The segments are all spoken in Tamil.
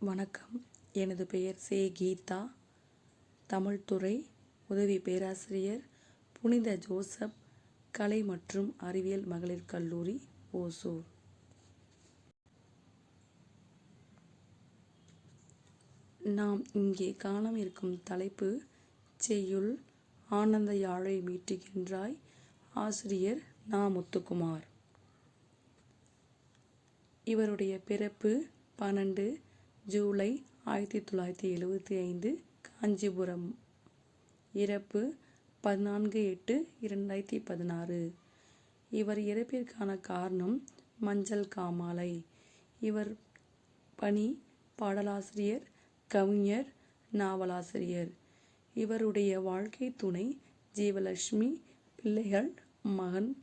வணக்கம். எனது பெயர் சே. கீதா. தமிழ்துறை உதவி பேராசிரியர் புனித ஜோசப் கலை மற்றும் அறிவியல் மகளிர் கல்லூரி ஓசூர். நாம் இங்கே காணவிருக்கும் தலைப்பு செய்யுள் ஆனந்த யாழை மீட்டுகின்றாய் ஆசிரியர் நா. முத்துக்குமார். இவருடைய பிறப்பு பன்னெண்டு ஜூலை ஆயிரத்தி தொள்ளாயிரத்தி எழுபத்தி ஐந்து காஞ்சிபுரம். இறப்பு பதினான்கு எட்டு இரண்டாயிரத்தி பதினாறு. இவர் இறப்பிற்கான காரணம் மஞ்சள் காமாலை. இவர் பணி பாடலாசிரியர் கவிஞர் நாவலாசிரியர். இவருடைய வாழ்க்கை துணை ஜீவலட்சுமி பிள்ளைகள் மகன்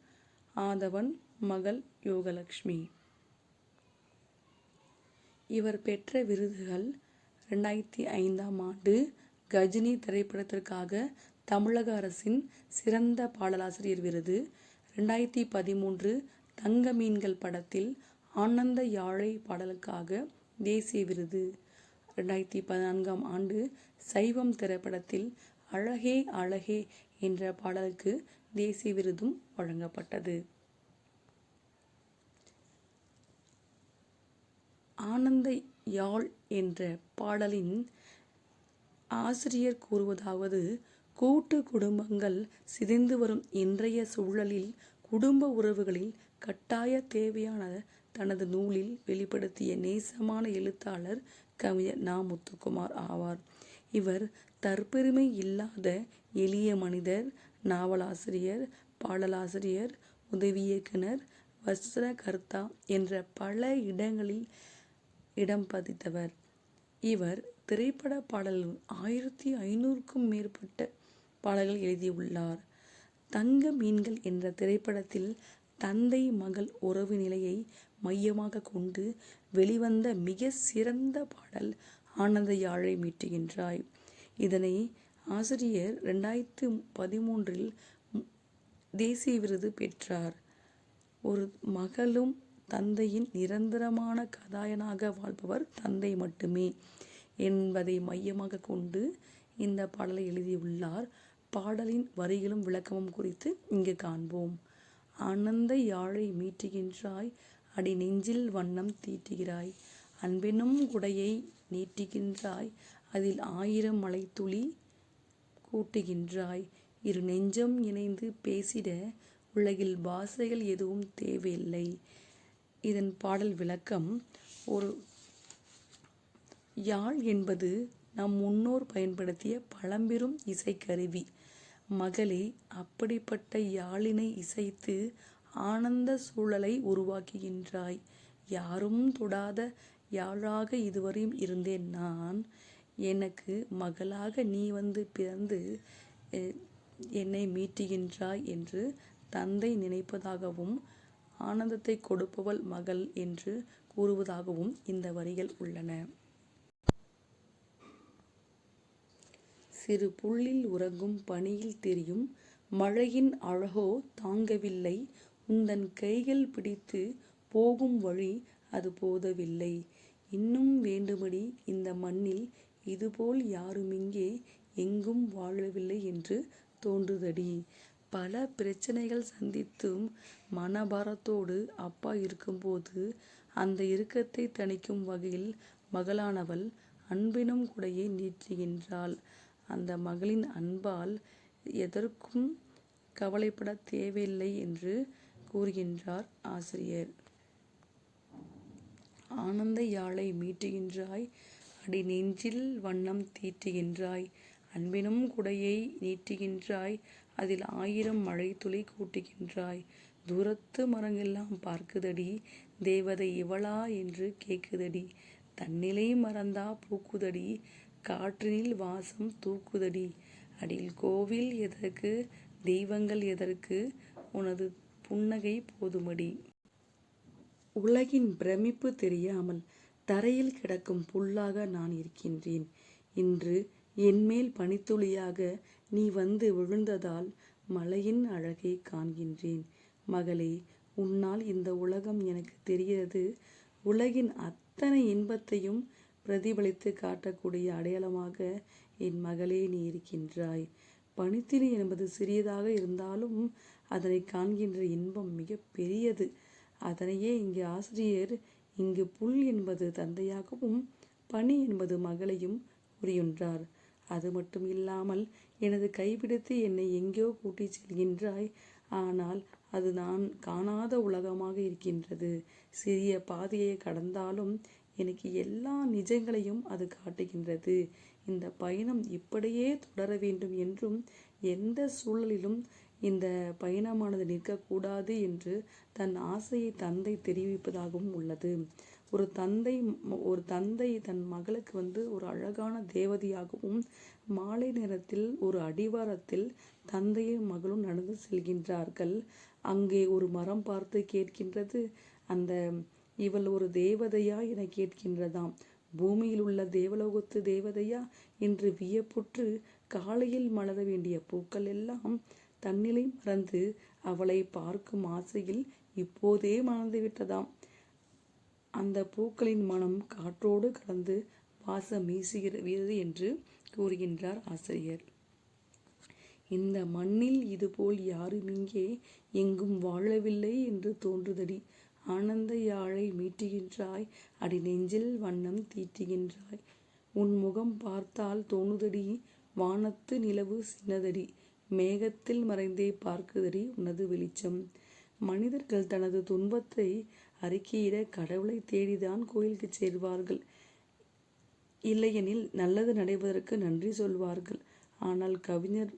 ஆதவன் மகள் யோகலட்சுமி. இவர் பெற்ற விருதுகள் ரெண்டாயிரத்தி ஐந்தாம் ஆண்டு கஜினி திரைப்படத்திற்காக தமிழக அரசின் சிறந்த பாடலாசிரியர் விருது. ரெண்டாயிரத்தி பதிமூன்று தங்க மீன்கள் படத்தில் ஆனந்த யாழை பாடலுக்காக தேசிய விருது. ரெண்டாயிரத்தி பதினான்காம் ஆண்டு சைவம் திரைப்படத்தில் அழகே அழகே என்ற பாடலுக்கு தேசிய விருதும் வழங்கப்பட்டது. ஆனந்த யாழ் என்ற பாடலின் ஆசிரியர் கூறுவதாவது கூட்டு குடும்பங்கள் சிதைந்து வரும் இன்றைய சூழலில் குடும்ப உறவுகளில் கட்டாய தேவையான தனது நூலில் வெளிப்படுத்திய நேசமான எழுத்தாளர் கவிஞர் நா முத்துக்குமார் ஆவார். இவர் தற்பெருமை இல்லாத எளிய மனிதர் நாவலாசிரியர் பாடலாசிரியர் உதவி இயக்குனர் வஸ்திரகர்த்தா என்ற பல இடங்களில் இடம் பதித்தவர். இவர் திரைப்பட பாடல்கள் ஆயிரத்தி ஐநூறுக்கும் மேற்பட்ட பாடல்கள் எழுதியுள்ளார். தங்க மீன்கள் என்ற திரைப்படத்தில் தந்தை மகள் உறவு நிலையை மையமாக கொண்டு வெளிவந்த மிக சிறந்த பாடல் ஆனந்த யாழை மீட்டுகின்றாய் இதனை ஆசிரியர் ரெண்டாயிரத்து பதிமூன்றில் தேசிய விருது பெற்றார். ஒரு மகளும் தந்தையின் நிரந்தரமான கதாயனாக வாழ்பவர் தந்தை மட்டுமே என்பதை மையமாக கொண்டு இந்த பாடலை எழுதியுள்ளார். பாடலின் வரிகளும் விளக்கமும் குறித்து இங்கு காண்போம். ஆனந்த யாழை மீட்டுகின்றாய் அடி நெஞ்சில் வண்ணம் தீட்டுகிறாய். அன்பெனும் குடையை நீட்டுகின்றாய் அதில் ஆயிரம் மலைத்துளி கூட்டுகின்றாய். இரு நெஞ்சம் இணைந்து பேசிட உலகில் பாஷைகள் எதுவும் தேவையில்லை. இதன் பாடல் விளக்கம் ஒரு யாழ் என்பது நம் முன்னோர் பயன்படுத்திய பழம்பெரும் இசைக்கருவி. மகளே அப்படிப்பட்ட யாழினை இசைத்து ஆனந்த சூழலை உருவாக்குகின்றாய். யாரும் தொடாத யாழாக இதுவரையும் இருந்தேன் நான். எனக்கு மகளாக நீ வந்து பிறந்து என்னை மீட்டுகின்றாய் என்று தந்தை நினைப்பதாகவும் ஆனந்தத்தை கொடுப்பவள் மகள் என்று கூறுவதாகவும் இந்த வரிகள் உள்ளன. சிறு புள்ளில் உறங்கும் பனியில் தெரியும் மழையின் அழகோ தாங்கவில்லை. உந்தன் கைகள் பிடித்து போகும் வழி அது போதவில்லை. இன்னும் வேண்டுமடி இந்த மண்ணில் இதுபோல் யாருமிங்கே எங்கும் வாழவில்லை என்று தோன்றுதடி. பல பிரச்சனைகள் சந்தித்தும் மனபாரத்தோடு அப்பா இருக்கும்போது அந்த இறுக்கத்தை தணிக்கும் வகையில் மகளானவள் அன்பினும் குடையை நீட்டுகின்றாள் அந்த மகளின் அன்பால் எதற்கும் கவலைப்பட தேவையில்லை என்று கூறுகின்றார் ஆசிரியர். ஆனந்த யாழை மீட்டுகின்றாய் அடி நெஞ்சில் வண்ணம் தீட்டுகின்றாய் அன்பினும் குடையை நீட்டுகின்றாய் அதில் ஆயிரம் மழை துளி கூட்டுகின்றாய். தூரத்து மரங்கெல்லாம் பார்க்குதடி தேவதை இவளா என்று கேட்குதடி. தன்னிலை மறந்தா பூக்குதடி காற்றினில் வாசம் தூக்குதடி. அடியில் கோவில் எதற்கு தெய்வங்கள் எதற்கு உனது புன்னகை போதுமடி. உலகின் பிரமிப்பு தெரியாமல் தரையில் கிடக்கும் புல்லாக நான் இருக்கின்றேன். இன்று என்மேல் பனித்துளியாக நீ வந்து விழுந்ததால் மலையின் அழகை காண்கின்றேன். மகளே உன்னால் இந்த உலகம் எனக்கு தெரிகிறது. உலகின் அத்தனை இன்பத்தையும் பிரதிபலித்து காட்டக்கூடிய அடையாளமாக என் மகளே நீ இருக்கின்றாய். பனித்தினி என்பது சிறியதாக இருந்தாலும் அதனை காண்கின்ற இன்பம் மிக பெரியது. அதனையே இங்கு ஆசிரியர் இங்கு புல் என்பது தந்தையாகவும் பனி என்பது மகளையும் கூறியுன்றார் அது மட்டும் இல்லாமல் எனது கைப்பிடித்து என்னை எங்கேயோ கூட்டிச் செல்கின்றாய். ஆனால் அது நான் காணாத உலகமாக இருக்கின்றது. சிறிய பாதையை கடந்தாலும் எனக்கு எல்லா நிஜங்களையும் அது காட்டுகின்றது. இந்த பயணம் இப்படியே தொடர வேண்டும் என்றும் எந்த சூழலிலும் இந்த பயணமானது நிற்கக்கூடாது என்று தன் ஆசையை தந்தை தெரிவிப்பதாகவும் உள்ளது. ஒரு தந்தை ஒரு தந்தை தன் மகளுக்கு வந்து ஒரு அழகான தேவதையாகவும் மாலை நேரத்தில் ஒரு அடிவாரத்தில் தந்தையும் மகளும் நடந்து செல்கின்றார்கள். அங்கே ஒரு மரம் பார்த்து கேட்கின்றது. அந்த இவள் ஒரு தேவதையா என கேட்கின்றதாம். பூமியில் உள்ள தேவலோகத்து தேவதையா என்று வியப்புற்று காலையில் மலர வேண்டிய பூக்கள் எல்லாம் தன்னிலை மறந்து அவளை பார்க்கும் ஆசையில் இப்போதே மறந்து விட்டதாம். அந்த பூக்களின் மனம் காற்றோடு கலந்து வாசம் வீசுகிறது என்று கூறுகின்றார் ஆசிரியர். இந்த மண்ணில் இதுபோல் யாரும் இங்கே எங்கும் வாழவில்லை என்று தோன்றுதடி. ஆனந்த யாழை மீட்டுகின்றாய் அடி நெஞ்சில் வண்ணம் தீட்டுகின்றாய் உன் முகம் பார்த்தால் தோணுதடி வானத்து நிலவு சின்னதடி. மேகத்தில் மறைந்தே பார்க்குதடி உனது வெளிச்சம். மனிதர்கள் தனது துன்பத்தை அறிக்கையிட கடவுளை தேடிதான் கோயிலுக்கு சேர்வார்கள். இல்லையெனில் நல்லது நடைவதற்கு நன்றி சொல்வார்கள். ஆனால் கவிஞர்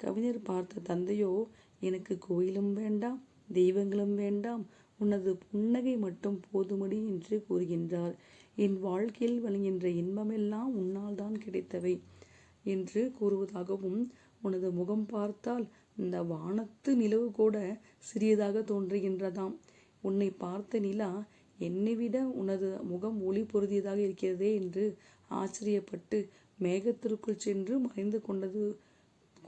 கவிஞர் பார்த்த தந்தையோ எனக்கு கோயிலும் வேண்டாம் தெய்வங்களும் வேண்டாம் உனது புன்னகை மட்டும் போதுமடி என்று கூறுகின்றார். என் வாழ்க்கையில் வழங்குகின்ற இன்பமெல்லாம் உன்னால் தான் கிடைத்தவை என்று கூறுவதாகவும் உனது முகம் பார்த்தால் இந்த வானத்து நிலவு கூட சிறியதாக தோன்றுகின்றதாம். உன்னை பார்த்த நிலா என்னை விட உனது முகம் ஒளி பொருதியதாக இருக்கிறதே என்று ஆச்சரியப்பட்டு மேகத்திற்குள் சென்று மறைந்து கொண்டது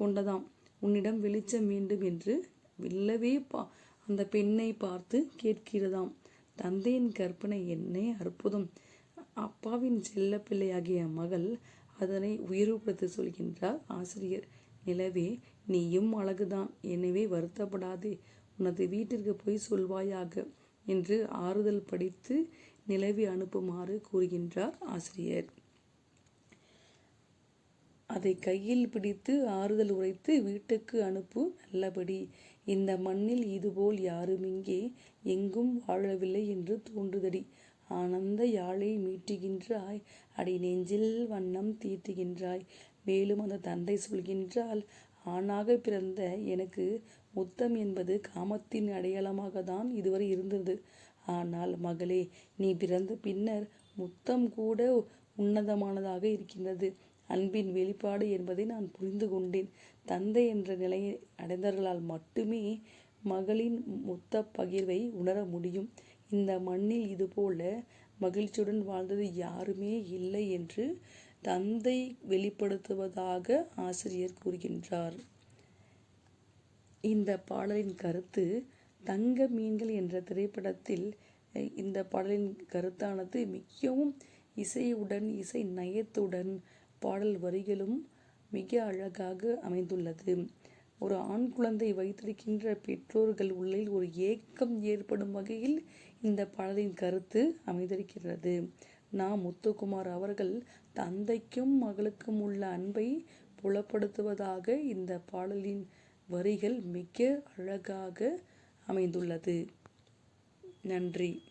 கொண்டதாம். உன்னிடம் வெளிச்சம் வேண்டும் என்று வில்லவே பா அந்த பெண்ணை பார்த்து கேட்கிறதாம். தந்தையின் கற்பனை என்னே அற்புதம். அப்பாவின் செல்ல பிள்ளையாகிய மகள் அதனை உயர்வுபடுத்த சொல்கின்றார் ஆசிரியர். நிலவே நீயும் அழகுதான். எனவே வருத்தப்படாதே. உனது வீட்டிற்கு போய் சொல்வாயாக என்று ஆறுதல் படித்து நிலவி அனுப்புமாறு கூறுகின்றார் ஆசிரியர். அதை கையில் பிடித்து ஆறுதல் உரைத்து வீட்டுக்கு அனுப்பு நல்லபடி. இந்த மண்ணில் இதுபோல் யாரும் இங்கே எங்கும் வாழவில்லை என்று தோன்றுதடி. ஆனந்த யாழை மீட்டுகின்றாய். அடி நெஞ்சில் வண்ணம் தீட்டுகின்றாய். மேலும் அந்த தந்தை சொல்கின்றால் ஆணாக பிறந்த எனக்கு முத்தம் என்பது காமத்தின் அடையாளமாக தான் இதுவரை இருந்தது. ஆனால் மகளே நீ பிறந்த பின்னர் முத்தம் கூட உன்னதமானதாக இருக்கின்றது. அன்பின் வெளிப்பாடு என்பதை நான் புரிந்து கொண்டேன். தந்தை என்ற நிலையை அடைந்தவர்களால் மட்டுமே மகளின் முத்த பகிர்வை உணர முடியும். இந்த மண்ணில் இதுபோல மகிழ்ச்சியுடன் வாழ்ந்தது யாருமே இல்லை என்று தந்தை வெளிப்படுத்துவதாக ஆசிரியர் கூறுகின்றார். இந்த பாடலின் கருத்து தங்க மீன்கள் என்ற திரைப்படத்தில் இந்த பாடலின் கருத்தானது மிகவும் இசையுடன் இசை நயத்துடன் பாடல் வரிகளும் மிக அழகாக அமைந்துள்ளது. ஒரு ஆண் குழந்தை வைத்திருக்கின்ற பெற்றோர்கள் உள்ளில் ஒரு ஏக்கம் ஏற்படும் வகையில் இந்த பாடலின் கருத்து அமைந்திருக்கிறது நா முத்துக்குமார் அவர்கள் தந்தைக்கும் மகளுக்கும் உள்ள அன்பை புலப்படுத்துவதாக இந்த பாடலின் வரிகள் மிக அழகாக அமைந்துள்ளது. நன்றி.